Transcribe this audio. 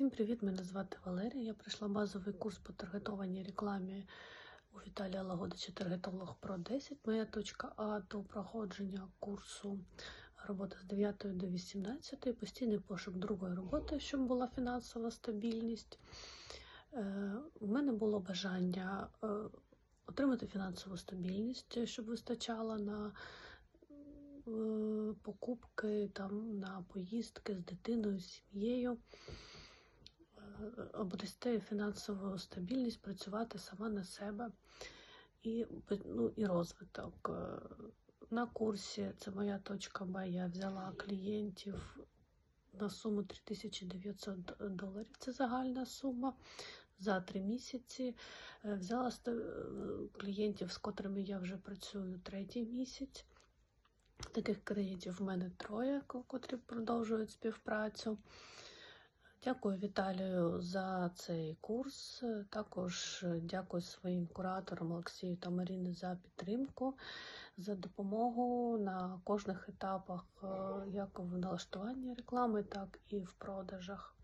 Всім привіт! Мене звати Валерія. Я пройшла базовий курс по таргетованій рекламі у Віталія Лагодича Таргетолог Про 10. Моя точка А до проходження курсу робота з 9 до 18, постійний пошук другої роботи, щоб була фінансова стабільність. Е, У мене було бажання е, отримати фінансову стабільність, щоб вистачало на е, покупки, там, на поїздки з дитиною, з сім'єю, обрести фінансову стабільність, працювати сама на себе і, ну, і розвиток. Е, На курсі це моя точка Б. Я взяла клієнтів на суму 3900 доларів. Це загальна сума за три місяці. Е, Взяла е, клієнтів, з котрими я вже працюю третій місяць. Таких клієнтів в мене троє, котрі продовжують співпрацю. Дякую Віталію за цей курс. Також дякую своїм кураторам Олексію та Маріни за підтримку, за допомогу на кожних етапах, е, як в налаштуванні реклами, так і в продажах.